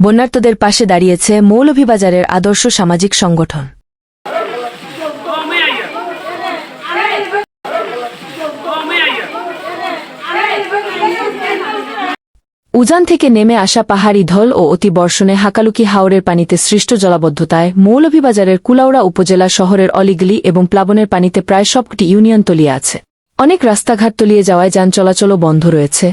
বন্যার্তদের পাশে দাঁড়িয়েছে মৌলভীবাজারের আদর্শ সামাজিক সংগঠন। উজান থেকে নেমে আসা পাহাড়ি ঢল ও অতিবর্ষণে হাকালুকি হাওরের পানিতে সৃষ্ট জলাবদ্ধতায় মৌলভীবাজারের কুলাউড়া উপজেলা শহরের অলিগলি এবং প্লাবনের পানিতে প্রায় সবকটি ইউনিয়ন তলিয়ে আছে। অনেক রাস্তাঘাট তলিয়ে যাওয়ায় যান চলাচলও বন্ধ রয়েছে।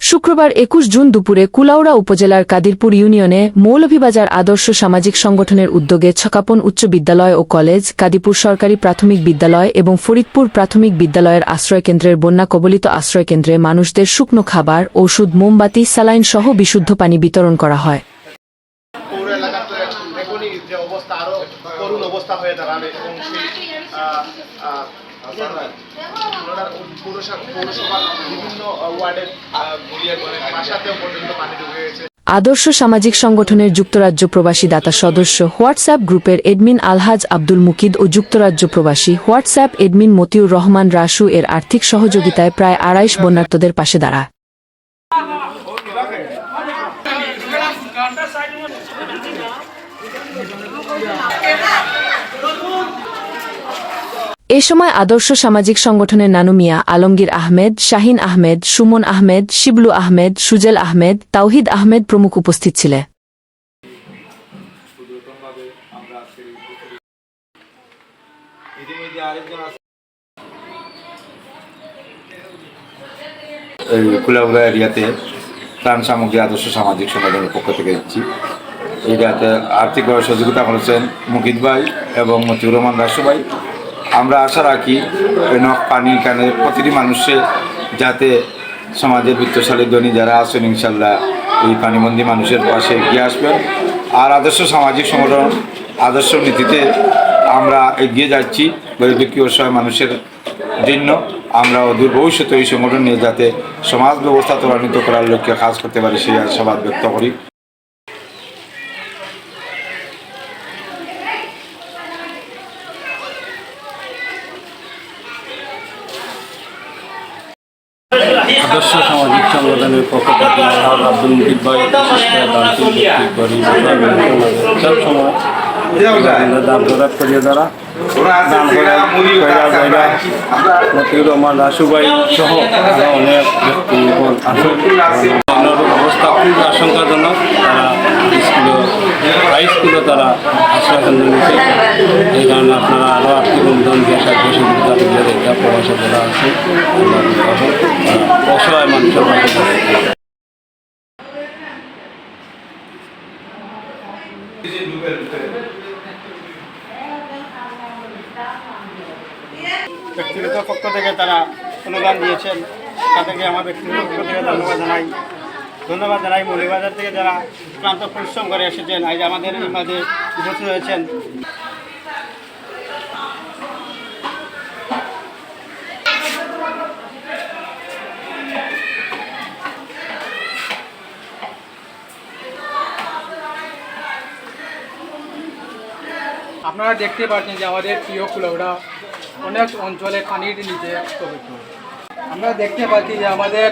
শুক্রবার একুশ জুন দুপুরে কুলাউড়া উপজেলার কাদিরপুর ইউনিয়নে মৌলভীবাজার আদর্শ সামাজিক সংগঠনের উদ্যোগে ছকাপন উচ্চ বিদ্যালয় ও কলেজ কাদিপুর সরকারি প্রাথমিক বিদ্যালয় এবং ফরিদপুর প্রাথমিক বিদ্যালয়ের আশ্রয়কেন্দ্রের বন্যা কবলিত আশ্রয়কেন্দ্রে মানুষদের শুকনো খাবার, ওষুধ, মোমবাতি, স্যালাইন সহ বিশুদ্ধ পানি বিতরণ করা হয়। আদর্শ সামাজিক সংগঠনের যুক্তরাজ্য প্রবাসী দাতা সদস্য হোয়াটসঅ্যাপ গ্রুপের এডমিন আলহাজ আব্দুল মুকিদ ও যুক্তরাজ্য প্রবাসী হোয়াটসঅ্যাপ এডমিন মতিউর রহমান রাসু এর আর্থিক সহযোগিতায় প্রায় আড়াইশ বন্যার্তদের পাশে দাঁড়ায়। এ সময় আদর্শ সামাজিক সংগঠনের নানু মিয়া, আলমগীর আহমেদ, শাহিন আহমেদ, সুমন আহমেদ, শিবলু আহমেদ, সুজেল আহমেদ, তাওহিদ আহমেদ প্রমুখ উপস্থিত ছিলেন। এই কুলাউড়া এরিয়াতে ত্রাণ সামগ্রী আদর্শ সামাজিক সংগঠনের পক্ষ থেকে দিচ্ছি এরিয়াতে আর্থিকভাবে সহযোগিতা করেছেন মুকিদ ভাই এবং মতিউর রহমান রাসু ভাই। আমরা আশা রাখি নখ পানি কানে প্রতিটি মানুষের যাতে সমাজের বৃত্তশালী ধনী যারা আছেন, ইনশাল্লাহ এই পানিবন্দী মানুষের পাশে এগিয়ে আসবেন। আর আদর্শ সামাজিক সংগঠন, আদর্শ নীতিতে আমরা এগিয়ে যাচ্ছি। গরিব দুঃখী অসহায় মানুষের জন্য আমরা অদূর ভবিষ্যতে এই সংগঠন নিয়ে যাতে সমাজ ব্যবস্থা ত্বরান্বিত করার লক্ষ্যে কাজ করতে পারি, সেই আশাবাদ ব্যক্ত করি। আদর্শ সামাজিক সংগঠনের পক্ষ থেকে আলহাজ আব্দুল মুকিদ ভাই বিশেষ করে দানশীল সব সময় দাম দরাত করিয়ে দ্বারা রাসু ভাই সহ অনেক ব্যক্তি অবস্থা খুব আশঙ্কাজনক। তারা স্কুলে হাই স্কুলে তারা আশ্রয় আছে অসহায় মানুষের ব্যক্তিগত পক্ষ থেকে তারা অনুদান দিয়েছেন। তাদেরকে আমার ব্যক্তিগত পক্ষ থেকে ধন্যবাদ জানাই। ধন্যবাদ জানাই মৌলিবাজার থেকে যারা ক্লান্ত পরিশ্রম করে এসেছেন। আজ আমাদের মাঝে উপস্থিত হয়েছেন। আপনারা দেখতে পাচ্ছেন যে আমাদের প্রিয় কুলৌড়া অনেক অঞ্চলে পানির নিচে আমরা দেখতে পাচ্ছি যে আমাদের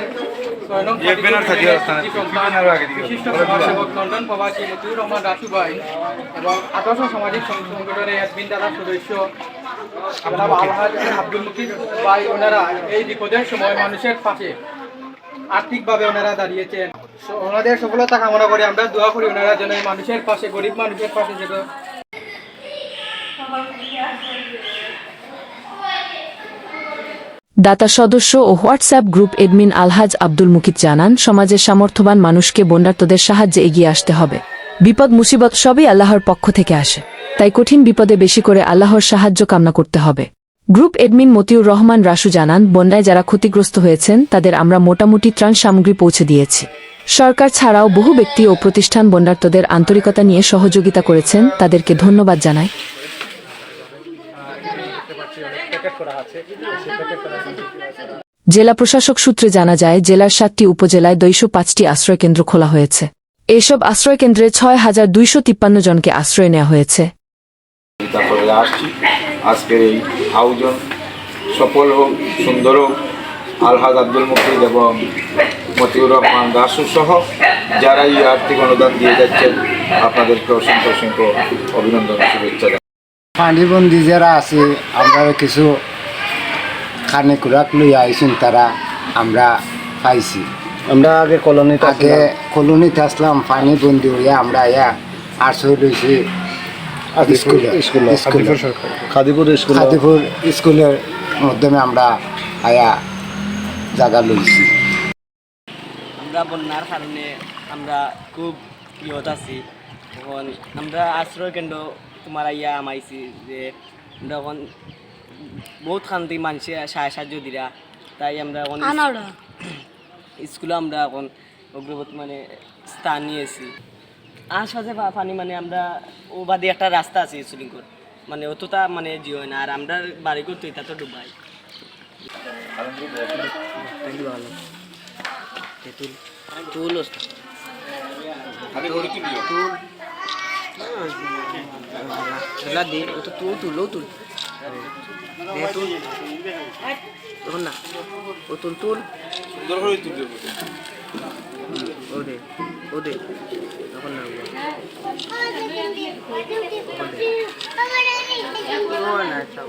বিশিষ্ট সমাজসেবক লন্ডন প্রবাসী মতিউর রহমান রাসু ভাই এবং আদর্শ সামাজিক সংগঠনের একবিন দাদার সদস্য আব্দুল মুকিদ ভাই ওনারা এই বিপদের সময় মানুষের পাশে আর্থিকভাবে ওনারা দাঁড়িয়েছেন। ওনাদের সফলতা কামনা করে আমরা দোয়া করি ওনারা যেন মানুষের পাশে গরিব মানুষের পাশে যেন দাতা সদস্য ও WhatsApp group admin Alhaj Abdul Mukit জানান, সমাজের সামর্থ্যবান মানুষকে বন্যার্তদের সাহায্যে এগিয়ে আসতে হবে। বিপদ, মুসিবত সবই আল্লাহর পক্ষ থেকে আসে। তাই কঠিন বিপদে বেশি করে আল্লাহর সাহায্য কামনা করতে হবে। গ্রুপ এডমিন মতিউর রহমান রাসু জানান, বন্যায় যারা ক্ষতিগ্রস্ত হয়েছেন, তাদের আমরা মোটামুটি ত্রাণ সামগ্রী পৌঁছে দিয়েছি। সরকার ছাড়াও বহু ব্যক্তি ও প্রতিষ্ঠান বন্যার্তদের আন্তরিকতা নিয়ে সহযোগিতা করেছেন, তাদেরকে ধন্যবাদ জানায় জেলা প্রশাসক সূত্রে জানা যায় জেলার সাতটি উপজেলায় দুইশো পাঁচটি আশ্রয়কেন্দ্র খোলা হয়েছে। এসব আশ্রয়কেন্দ্রে ছয় হাজার দুইশো তিপ্পান্ন জনকে আশ্রয় নেওয়া হয়েছে। তারপরে আসছি। আজকের এই আয়োজন সফল হোক সুন্দর হোক আলহাজ আব্দুল মুকিদ এবং মতিউর রহমান দাসু সহ যারা এই আর্থিক অনুদান দিয়ে যাচ্ছেন আপনাদেরকে অসংখ্য অসংখ্য অভিনন্দন শুভেচ্ছা। পানিবন্দি যারা আছে আমরা কিছু খানে খুরাক লই আইসুন তারা আমরা পাইছি। আমরা আগে কলোনিতে আগে কলোনিতে আসলাম পানিবন্দি হইয়া আমরা ইয়া স্কুলে স্কুলে খাদিপুর স্কুল। খাদিপুর স্কুলের মাধ্যমে আমরা আয়া জায়গা লইছি। আমরা বন্যার কারণে আমরা খুব ইয়ত আছি। এখন আমরা আশ্রয় কেন্দ্র তোমার ইয়া আমাইছি যে আমরা এখন বহুত শান্তি মানুষে সাহায্য সাহায্য দিরা। তাই আমরা এখন স্কুলে আমরা এখন অগ্রগতি মানে স্থান নিয়েছি। আশপাশে পানি মানে আমরা ও বাদে একটা রাস্তা আছে সুলিংকর মানে অতটা মানে জিও না আর আমরা বাড়ি করতে এটা তো ডুবাই। তেঁতুল তুল তুল ঝোলা দে, ও তো তুল তুল। ও তুল। তখন না, ও তুল তুল। ও দে ও দে। তখন না, ও না চাও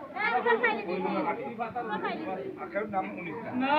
আখের নাম উনিশ না